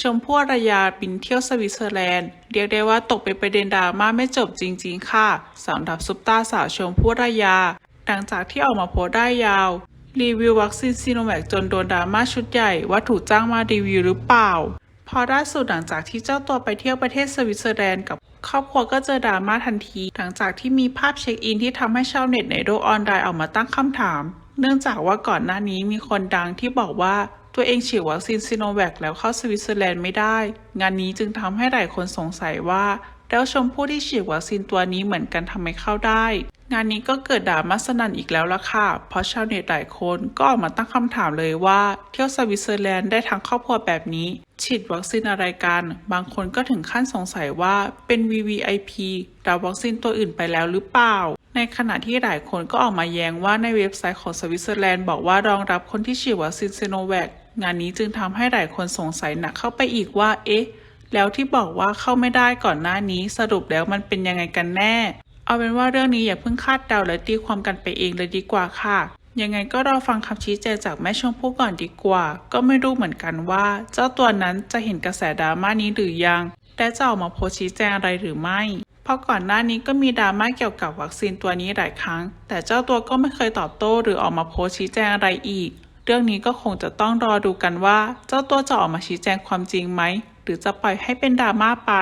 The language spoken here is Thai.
ชมพู่อรยาบินเที่ยวสวิตเซอร์แลนด์เรียกได้ว่าตกเป็นประเด็นดราม่าไม่จบจริง ๆ ค่ะสำหรับซุปตาสาวชมพู่อรยา หลังจากที่ออกมาโพสได้ยาว รีวิววัคซีนซีโนแวคจนโดนดราม่าชุดใหญ่ว่าถูกจ้างมารีวิวหรือเปล่า พอล่าสุดหลังจากที่เจ้าตัวไปเที่ยวประเทศสวิตเซอร์แลนด์กับครอบครัวก็เจอดราม่าทันที หลังจากที่มีภาพเช็คอินที่ทำให้ชาวเน็ตในโลกออนไลน์ออกมาตั้งคำถาม เนื่องจากว่าก่อนหน้านี้มีคนดังที่บอกว่า ตัวเองฉีดวัคซีนซีโนแวคแล้วเข้าสวิตเซอร์แลนด์ไม่ได้ งานนี้จึงทำให้หลายคนสงสัยว่าแล้วชมพู่ที่ฉีดวัคซีนตัวนี้เหมือนกันทำไมเข้าได้ งานนี้ก็เกิดดราม่าสนันอีกแล้วล่ะค่ะ เพราะชาวเน็ตหลายคนก็ออกมาตั้งคำถามเลยว่า เที่ยวสวิตเซอร์แลนด์ได้ทั้งครอบครัวแบบนี้ ฉีดวัคซีนอะไรกัน บางคนก็ถึงขั้นสงสัยว่าเป็น VVIP รับวัคซีนตัวอื่นไปแล้วหรือเปล่า ในขณะที่หลายคนก็ออกมาแย้งว่าในเว็บไซต์ของสวิตเซอร์แลนด์บอกว่ารองรับคนที่ฉีดวัคซีนเซโนแวคงานนี้จึงทำให้หลายคนสงสัยหนักเข้าไปอีกว่า เอ๊ะ แล้วที่บอกว่าเข้าไม่ได้ก่อนหน้านี้สรุปแล้วมันเป็นยังไงกันแน่ เอาเป็นว่าเรื่องนี้อย่าเพิ่งคาดเดาและตีความกันไปเองเลยดีกว่าค่ะ ยังไงก็รอฟังคำชี้แจงจากแม่ชมพู่ก่อนดีกว่า ก็ไม่รู้เหมือนกันว่า เจ้าตัวนั้นจะเห็นกระแสดราม่านี้หรือยัง และจะออกมาโพสชี้แจงอะไรหรือไม่ เพราะก่อนหน้านี้ก็มีดราม่าเกี่ยวกับวัคซีนตัวนี้หลายครั้ง แต่เจ้าตัวก็ไม่เคยตอบโต้หรือออกมาโพสชี้แจงอะไรอีก เรื่องนี้ก็คงจะต้องรอดูกันว่า เจ้าตัวจะออกมาชี้แจงความจริงไหม หรือจะปล่อยให้เป็นดราม่าไป